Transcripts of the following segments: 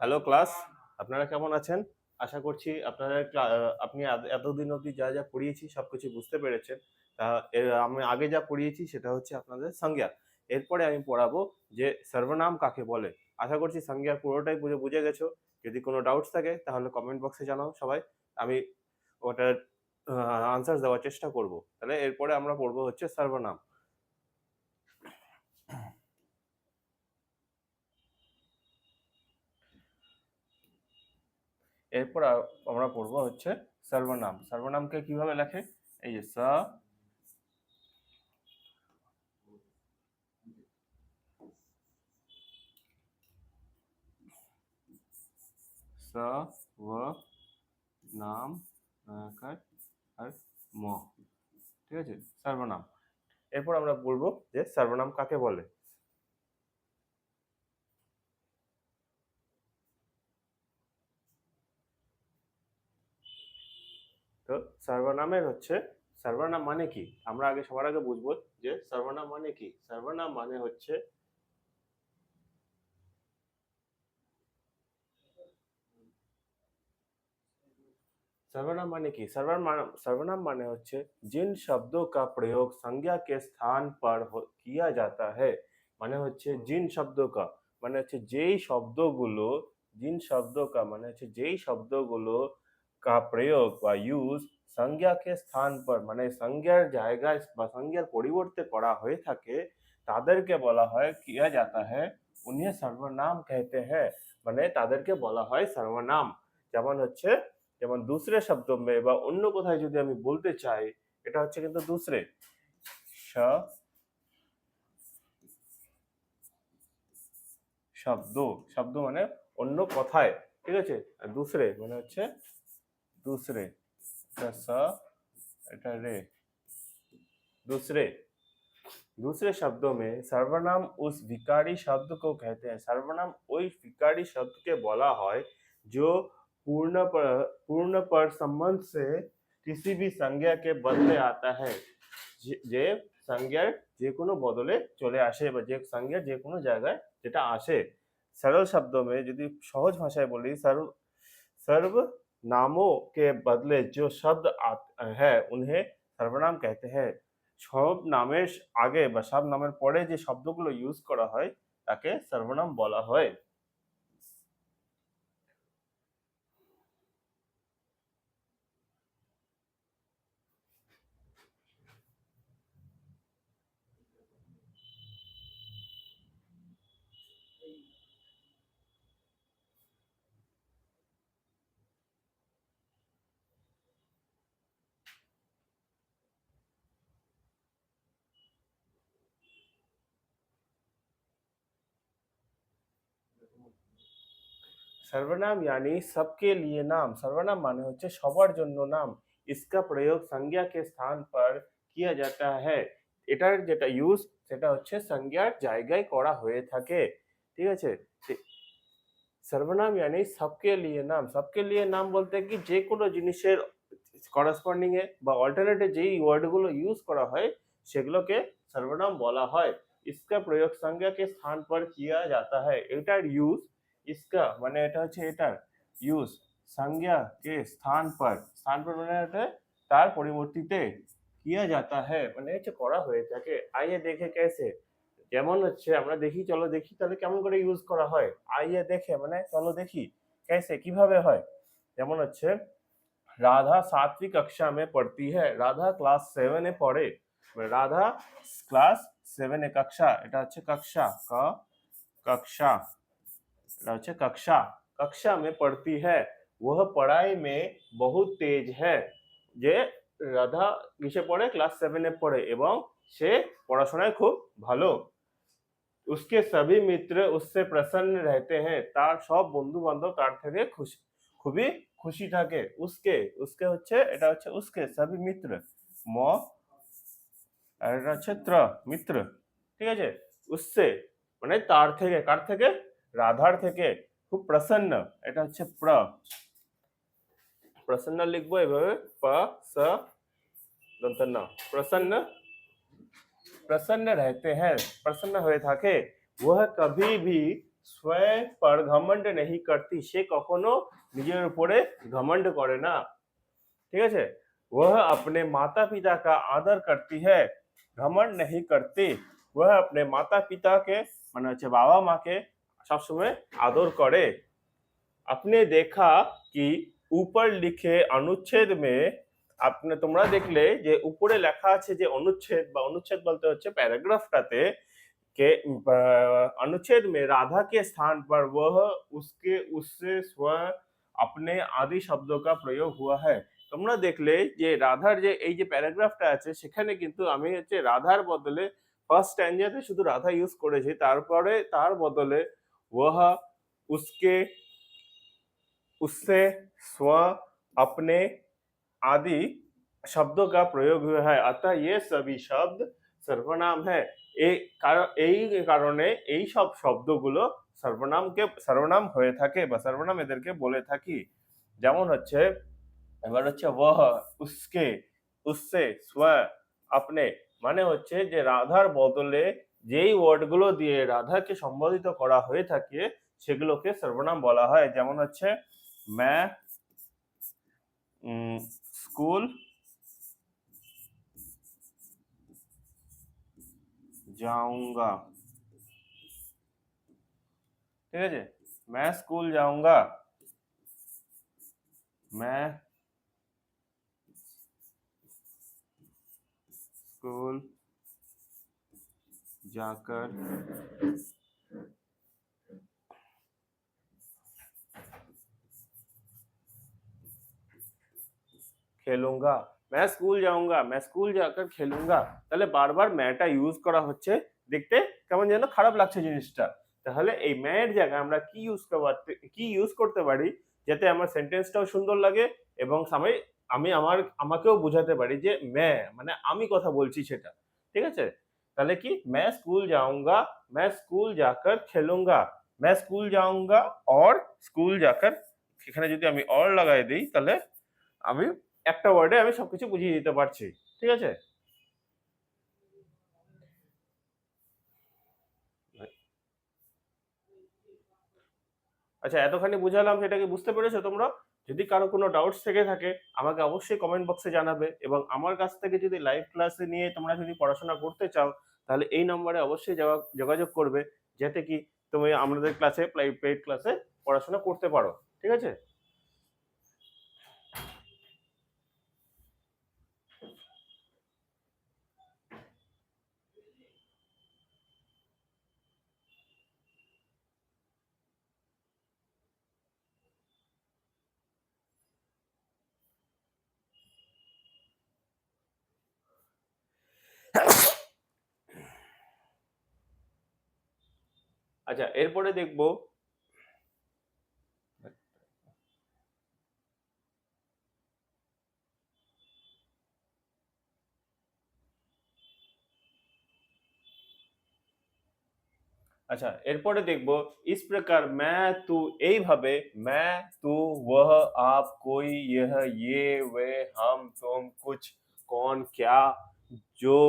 Hello class আপনারা কেমন আছেন? আশা করছি আপনারা আপনি এতদিন অবধি যা যা পড়িয়েছি সবকিছু বুঝতে পেরেছেন। তা আমি আগে যা পড়িয়েছি সেটা হচ্ছে আপনাদের সংজ্ঞা। এরপরে আমি পড়াবো যে সর্বনাম কাকে বলে। আশা করছি সংজ্ঞা পুরোটাই বুঝে বুঝে গেছো। যদি কোনো ডাউটস থাকে, তাহলে কমেন্ট বক্সে জানাও সবাই। আমি ওটার আনসার দেওয়ার চেষ্টা করব। তাহলে এরপরে আমরা পড়ব হচ্ছে সর্বনাম। এরপর আমরা পড়ব হচ্ছে সর্বনাম। সর্বনামকে কীভাবে লেখে? এই যে স স নাম আর ম। ঠিক আছে? সর্বনাম। এরপর আমরা বলব যে সর্বনাম কাকে বলে? তো সর্বনামের হচ্ছে সর্বনাম মানে কি আমরা আগে সবার আগে বুঝবো যে সর্বনাম মানে কি সর্বনাম মানে হচ্ছে सर्वनाम माने की सर्वनाम सर्वनाम माने হচ্ছে जिन शब्दों का प्रयोग संज्ञा के स्थान पर हो- किया जाता है মানে হচ্ছে জিন শব্দ কা মানে হচ্ছে যেই শব্দগুলো জিন শব্দ কা মানে হচ্ছে যেই শব্দগুলো का প্রয়োগ বা ইউজ সংজ্ঞাকে স্থান পর মানে সংজ্ঞার জায়গায় বা সংজ্ঞার পরিবর্তে করা হয়ে থাকে তাদেরকে বলা হয় কিয়া যাতা হ্যাঁ উনিয়ে সর্বনাম कहते हैं। মানে তাদেরকে বলা হয় সর্বনাম যেমন হচ্ছে যেমন দুসরে শব্দ মে বা অন্য কোথায় যদি আমি বলতে চাই এটা হচ্ছে কিন্তু দুসরে শব্দ শব্দ মানে অন্য কথায় ঠিক আছে আর দুসরে মানে হচ্ছে दूसरे এটা স এটা রে दूसरे दूसरे शब्दों में सर्वनाम उस विकारी शब्द को कहते हैं सर्वनाम ওই विकारी शब्द के বলা হয় जो पूर्ण पर पूर्ण पर संबंध से किसी भी संज्ञा के बदले आता है যে- যে সংজ্ঞার যে কোনো বদলে চলে আসে বা যে সংজ্ঞার যে কোনো জায়গায় যেটা আসে सरल शब्दों में যদি সহজ ভাষায় বলি सर्व सर्व नामों के बदले जो शब्द आत- है उन्हें सर्वनाम कहते हैं সব নামের আগে বা সব নামের পরে যে শব্দগুলো ইউজ করা হয় তাকে সর্বনাম বলা হয় सर्वनाम यानी सबके लिए नाम सर्वनाम माने হচ্ছে সবার জন্য নাম इसका प्रयोग संज्ञा के स्थान पर किया जाता है এটার যেটা ইউজ সেটা হচ্ছে সংজ্ঞার জায়গায় করা হয়ে থাকে ঠিক আছে সে- সর্বনাম यानी सबके लिए नाम सबके लिए নাম বলতে কি যে কোনো জিনিসের করসপন্ডিং এ বা অল্টারনেটে যেই ওয়ার্ডগুলো ইউজ করা হয় সেগুলোকে সর্বনাম বলা হয় इसका प्रयोग संज्ञा के स्थान पर किया जाता है এটার ইউজ ইসকা মানে এটা হচ্ছে এটার ইউজ সংজ্ঞা কে স্থান পর স্থান পর মানে এটা তার পরিবর্তিতে কিয়া যাতা হ্যাঁ মানে হচ্ছে করা হয়ে থাকে। আইয়ে দেখে কেসে, যেমন হচ্ছে আমরা দেখি, চলো দেখি, তাহলে কেমন করে ইউজ করা হয়? আইয়ে দেখে মানে চলো দেখি, কেসে কীভাবে হয়? যেমন হচ্ছে, রাধা সাতবী কক্ষা মে পড়তি হ্যাঁ রাধা ক্লাস সেভেনে পড়ে, রাধা ক্লাস সেভেনে কক্ষা, এটা হচ্ছে কক্ষা, ক কक्षा এটা হচ্ছে कक्षा कक्षा में पढ़ती है वह पढ़ाई में बहुत तेज है যে রাধা কিসে পড়ে ক্লাস সেভেনে পড়ে এবং সে পড়াশোনায় খুব ভালো उसके सभी मित्र उससे प्रसन्न रहते हैं তার সব বন্ধু বান্ধব তার থেকে খুশি খুবই খুশি থাকে উসকে উসকে হচ্ছে এটা হচ্ছে উসকে সবই মিত্র ম আর এটা হচ্ছে ত্র মিত্র ঠিক আছে উসসে মানে তার থেকে কার থেকে রাধার থেকে খুব প্রসন্ন, এটা হচ্ছে প্র। প্রসন্ন লিখব এভাবে, প, স, দন্তন্য। প্রসন্ন প্রসন্ন रहते হ্যাঁ প্রসন্ন হয়ে থাকে। ও কবি भी स्वयं पर घमंड नहीं करती সে কখনো নিজের উপরে ঘমণ্ড করে না। ঠিক আছে? ও আপনি মাতা পিতা কা আদর করতি হ্যাঁ ঘমণ্ড নেই করতি ও আপনি মাতা पिता के মানে হচ্ছে বাবা মাকে সবসময় আদর করে আপনি দেখা কি উপর লিখে অনুচ্ছেদ মে আপনি তোমরা দেখলে যে উপরে লেখা আছে যে অনুচ্ছেদ বা অনুচ্ছেদ বলতে হচ্ছে প্যারাগ্রাফটাতে के अ, अनुच्छेद में राधा के स्थान पर वह उसके उससे स्वयं अपने আদি শব্দ का প্রয়োগ हुआ है তোমরা দেখলে যে রাধার যে এই যে প্যারাগ্রাফটা আছে সেখানে কিন্তু আমি হচ্ছে রাধার বদলে ফার্স্ট স্ট্যান্ডাতে শুধু রাধা ইউজ করেছি তারপরে তার বদলে वह उसके उससे स्व अपने आदि शब्दों का प्रयोग हुआ है अतः ये सभी शब्द सर्वनाम है এই কারণ এই কারণে এই সব শব্দগুলো সর্বনামকে সর্বনাম হয়ে থাকে বা সর্বনাম এদেরকে বলে থাকি যেমন হচ্ছে এবার হচ্ছে ওহ উসকে উসসে স্ব আপনি মানে হচ্ছে যে রাধার বদলে যেই ওয়ার্ডগুলো দিয়ে রাধাকে সম্বোধিত করা হয়ে থাকে সেগুলোকে সর্বনাম বলা হয় যেমন হচ্ছে ম্যা স্কুল जाऊंगा ठीक है जी मैं स्कूल जाऊंगा मैं स्कूल जाकर খেলুঙ্গা मैं स्कूल जाऊंगा मैं स्कूल जाकर খেলুঙ্গা তাহলে বারবার ম্যাটা ইউজ করা হচ্ছে দেখতে কেমন যেন খারাপ লাগছে জিনিসটা তাহলে এই ম্যায়ের জায়গায় আমরা কি ইউজ করতে কি ইউজ করতে পারি যাতে আমার সেন্টেন্সটাও সুন্দর লাগে এবং সামনে আমি আমার আমাকেও বোঝাতে পারি যে ম্যা মানে আমি কথা বলছি সেটা ঠিক আছে তাহলে কি मैं स्कूल जाऊंगा मैं स्कूल जाकर खेलूंगा मैं स्कूल जाऊंगा और स्कूल जाकर এখানে যদি আমি অর লাগাই দিই তাহলে আমি একটা ওয়ার্ডে আমি সবকিছু বুঝিয়ে দিতে পারছি ঠিক আছে আচ্ছা এতখানি বুঝালাম সেটা কি বুঝতে পেরেছো তোমরা যদি কারো কোনো ডাউটস থেকে থাকে আমাকে অবশ্যই কমেন্ট বক্সে জানাবে এবং আমার কাছ থেকে যদি লাইভ ক্লাসে নিয়ে তোমরা যদি পড়াশোনা করতে চাও তাহলে এই নম্বরে অবশ্যই যোগা- যোগাযোগ করবে, যাতে কি তুমি আমাদের ক্লাসে পেইড ক্লাসে পড়াশোনা করতে পারো, ঠিক আছে? আচ্ছা এরপরে দেখবো আচ্ছা এরপরে দেখবো इस प्रकार मैं तू এইভাবে मैं तू वह आप कोई यह ये वे हम तुम कुछ कौन क्या जो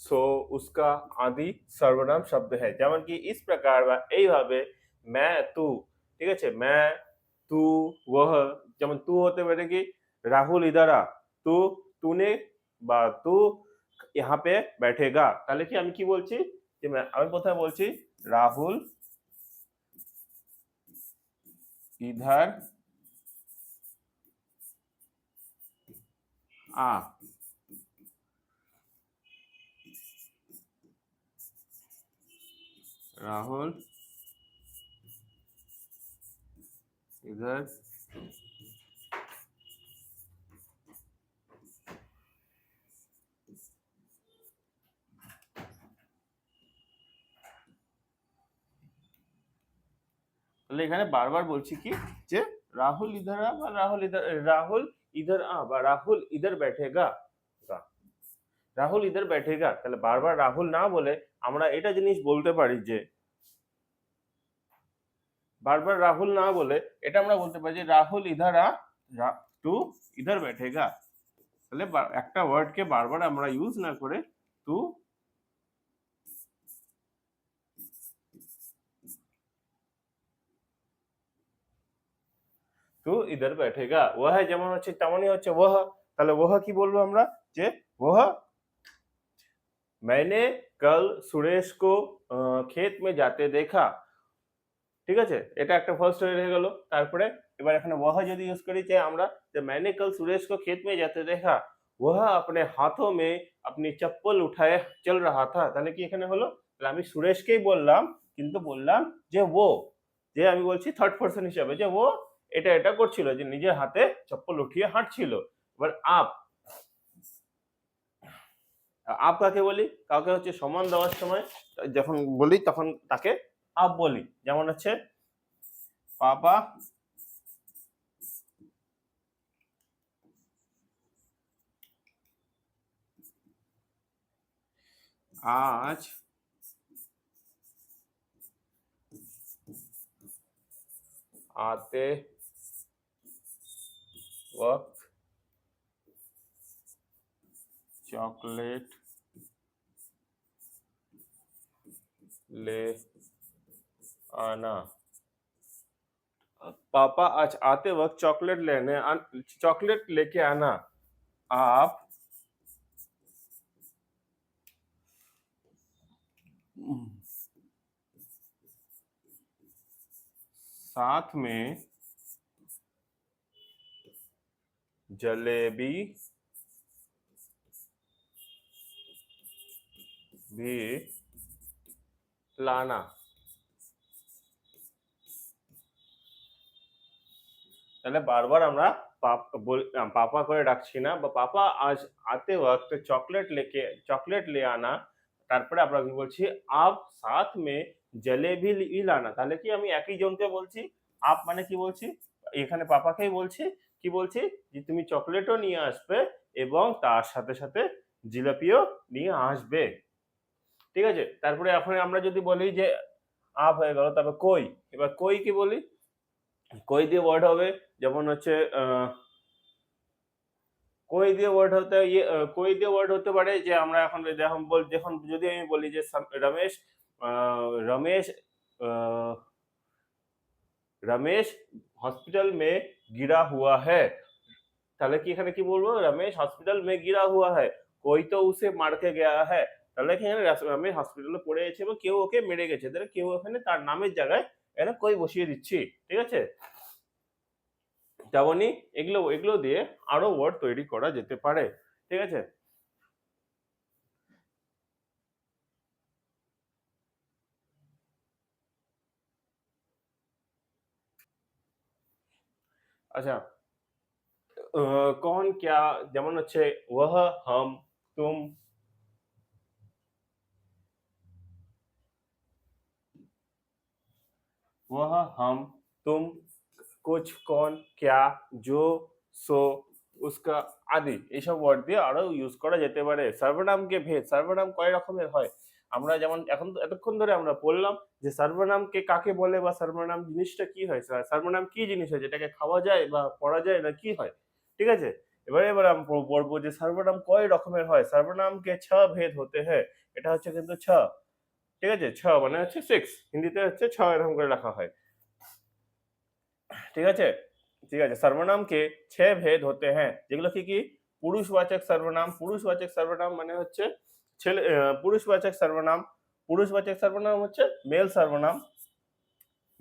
সো उसका আদি সর্বনাম শব্দ है যেমন কি इस प्रकार বা এইভাবে मैं तू ঠিক আছে मैं तू वह যেমন तू হতে পারে কি রাহুল ইধার আ तू तूने বা तू यहाँ पे बैठेगा তাহলে কি আমি কি বলছি যে मैं- আমি প্রথমে বলছি রাহুল ইধার আ রাহুল ইধার তাহলে এখানে বারবার বলছি কি? যে রাহুল ইধারা বা রাহুল ইধার রাহুল ইধার আ বা রাহুল ইধার ব্যাঠেগা রাহুল ইধার ব্যাঠেগা, তাহলে বারবার রাহুল না বলে আমরা এটা জিনিস বলতে পারি যে বারবার রাহুল না বলে, এটা আমরা বলতে পারি যে রাহুল ইধারা টু ইধার বেঠেগা। তাহলে একটা ওয়ার্ডকে বারবার আমরা ইউজ না করে টু তু ইধার ব্যাঠেগা ওহ যেমন হচ্ছে, তেমনই হচ্ছে ওহ তাহলে ওহ কি বলব আমরা? যে ওহ मैंने कल সুরেশ কো খেত में जाते देखा। ঠিক আছে এটা একটা ফার্স্ট হয়ে গেল তারপরে এবার এখানে वह যদি ইউজ করি যে আমরা যে मैंने कल सुरेश को खेत में जाते देखा वह अपने हाथों में अपनी चप्पल उठाए चल रहा था তাহলে কি এখানে হলো তাহলে আমি সুরেশকেই বললাম কিন্তু বললাম যে ও যে আমি বলছি থার্ড পার্সন হিসাবে যে ও এটা এটা করছিল যে নিজের হাতে চপ্পল উঠিয়ে হাঁটছিল এবার আপ আপ কাকে বলি কাউকে হচ্ছে সমান দেওয়ার সময় যখন বলি তখন তাকে আপ বলি যেমন হচ্ছে পাপা आज आते वक्त चॉकलेट ले आना। पापा, आज आते वक्त चॉकलेट लेने चॉकलेट लेके आना। आप? साथ में जलेबी भी लाना। তাহলে বারবার আমরা পাপ- করে ডাকছি না, বা পাপা আজ আতে ওয়াক্ত চকলেট লেকে, চকলেট লে আনা, তারপরে আমরা কি বলছি, আপ সাথ মে জলেবি লি লানা তাহলে কি আমি একই জনকে বলছি? আপ মানে কি বলছি? এখানে পাপাকেই বলছি। কি বলছি? যে তুমি চকলেটও নিয়ে আসবে এবং তার সাথে সাথে জিলাপিও নিয়ে আসবে। ঠিক আছে? তারপরে এখন আমরা যদি বলি যে, আপ হয়ে গেল। তারপর কই? এবার কই কি বলি? কই দিয়ে ওয়ার্ড হবে? যেমন হচ্ছে কই দিয়ে ওয়ার্ড হতে ইয়ে দিয়ে ওয়ার্ড হতে পারে যে আমরা এখন যখন বল যখন যদি আমি বলি যে রমেশ রমেশ রমেশ হসপিটাল মে গিরা হুয়া হ্যায়। তাহলে কি এখানে কি বলব? রমেশ হসপিটাল মে গিরা হুয়া হ্যায়। কই তো উসে মারকে গেয়া হ্যায়। তাহলে কি এখানে রমেশ হসপিটালে পড়ে গেছে এবং কেউ ওকে মেরে গেছে। তাহলে কেউ ওখানে তার নামের জায়গায় এখানে কই বসিয়ে দিচ্ছি, ঠিক আছে? তেমনই এগুলো এগুলো দিয়ে আরও ওয়ার্ড তৈরি করা যেতে পারে। ঠিক আছে? আচ্ছা কন ক্যা, যেমন হচ্ছে ওহ হাম, তুম। ওহ হাম, তুম। কোচ কন ক্যা জো সো উস্কা আদি এইসব ওয়ার্ড দিয়ে আরও ইউজ করা যেতে পারে। সর্বনামকে ভেদ, সর্বনাম কয় রকমের হয়? আমরা যেমন এখন এতক্ষণ ধরে আমরা বললাম যে সর্বনামকে কাকে বলে বা সর্বনাম জিনিসটা কি হয়? সর্বনাম কি জিনিস হয়? যেটাকে খাওয়া যায় বা পড়া যায় না কি হয়? ঠিক আছে? এবারে, এবার আমি বলব যে সর্বনাম কয় রকমের হয়? সর্বনামকে ছ ভেদ হতে হয়। এটা হচ্ছে কিন্তু ছ। ঠিক আছে? ছ মানে হচ্ছে সিক্স হিন্দিতে হচ্ছে ছ এরকম করে রাখা হয়। ঠিক আছে ঠিক আছে সর্বনামকে ছয় ভেদ হতে হ্যাঁ যেগুলো কি কি পুরুষবাচক সর্বনাম পুরুষবাচক সর্বনাম মানে হচ্ছে ছেলে পুরুষবাচক সর্বনাম পুরুষবাচক সর্বনাম হচ্ছে মেল সর্বনাম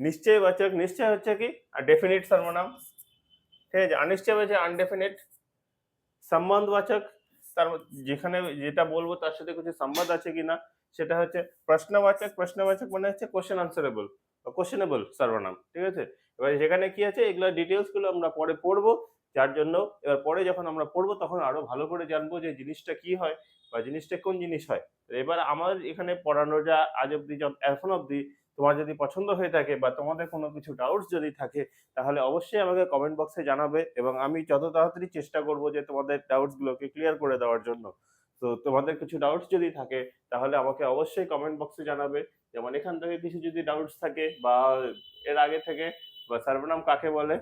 নিশ্চয়বাচক নিশ্চয় হচ্ছে কি ডেফিনিট সর্বনাম ঠিক আছে অনিশ্চয়বাচক আনডেফিনিট সম্বন্ধবাচক তার যেখানে যেটা বলব তার সাথে কিছু সম্বন্ধ আছে কিনা সেটা হচ্ছে প্রশ্নবাচক প্রশ্নবাচক মানে হচ্ছে কোশ্চেন আনসারেবল কোশ্চেনেবল সর্বনাম ঠিক আছে এবার সেখানে কি আছে? এগুলো ডিটেলসগুলো আমরা পরে পড়ব। যার জন্য এবার পরে যখন আমরা পড়ব, তখন আরও ভালো করে জানব যে জিনিসটা কি হয় বা জিনিসটা কোন জিনিস হয়। এবার আমার এখানে পড়ানো যা আজ অব্দি এখন অব্দি তোমার যদি পছন্দ হয়ে থাকে বা তোমাদের কোনো কিছু ডাউটস যদি থাকে, তাহলে অবশ্যই আমাকে কমেন্ট বক্সে জানাবে এবং আমি যত তাড়াতাড়ি চেষ্টা করব যে তোমাদের ডাউটস গুলোকে ক্লিয়ার করে দেওয়ার জন্য। তো তোমাদের কিছু ডাউটস যদি থাকে, তাহলে আমাকে অবশ্যই কমেন্ট বক্সে জানাবে। যেমন এখান থেকে কিছু যদি ডাউটস থাকে বা এর আগে থেকে বা সর্বনাম কাকে বলে?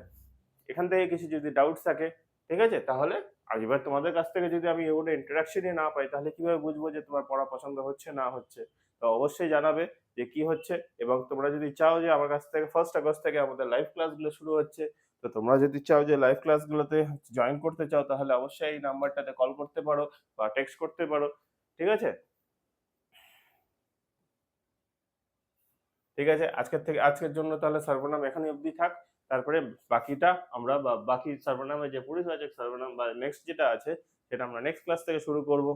এখান থেকে কিছু যদি ডাউটস থাকে, ঠিক আছে? তাহলে আর এবার তোমাদের কাছ থেকে যদি আমি এগুলো ইন্টারাকশনই না পাই, তাহলে কীভাবে বুঝব যে তোমার পড়া পছন্দ হচ্ছে না হচ্ছে? তো অবশ্যই জানাবে যে কি হচ্ছে এবং তোমরা যদি চাও যে আমার কাছ থেকে ফার্স্ট আগস্ট থেকে আমাদের লাইভ ক্লাসগুলো শুরু হচ্ছে, তো তোমরা যদি চাও যে লাইভ ক্লাসগুলোতে জয়েন করতে চাও, তাহলে অবশ্যই এই নাম্বারটাতে কল করতে পারো বা টেক্সট করতে পারো, ঠিক আছে? ঠিক আছে? আজকের থেকে, আজকের জন্য তাহলে সর্বনাম এখানে অব্দি থাক। তারপরে বাকিটা আমরা বা, বাকি সর্বনামে যে পরিচয় সর্বনাম বা নেক্সট যেটা আছে, সেটা আমরা নেক্সট ক্লাস থেকে শুরু করব।